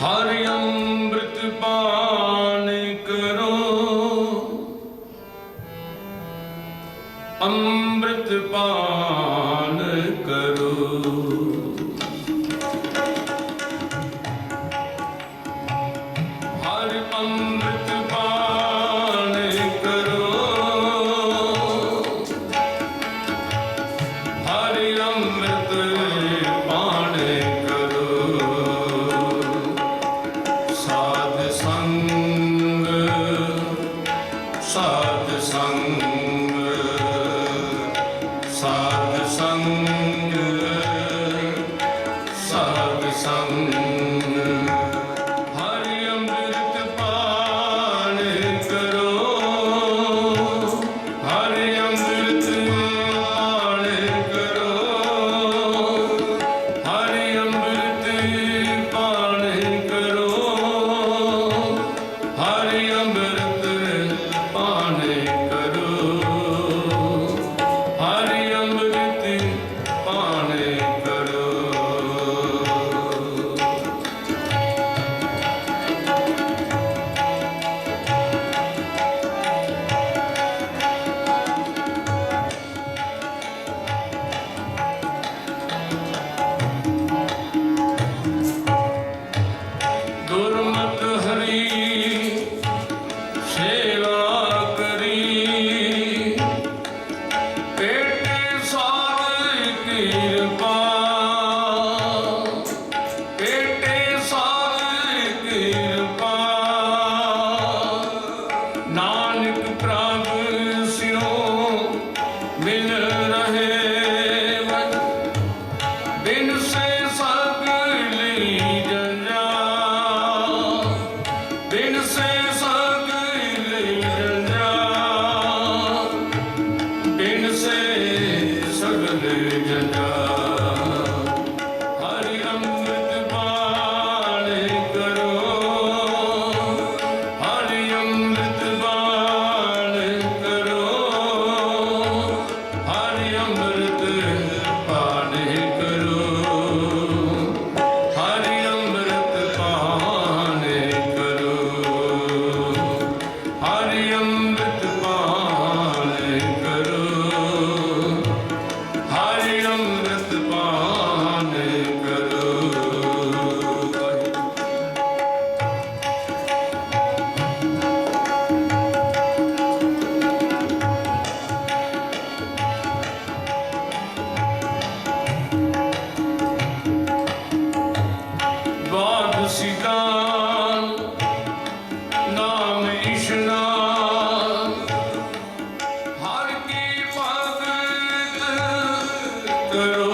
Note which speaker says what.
Speaker 1: ਹਰ ਅੰਮ੍ਰਿਤ ਪਾਨ ਕਰੋ। ਅੰਮ੍ਰਿਤ ਪਾਨ Oh. ਕਰੋ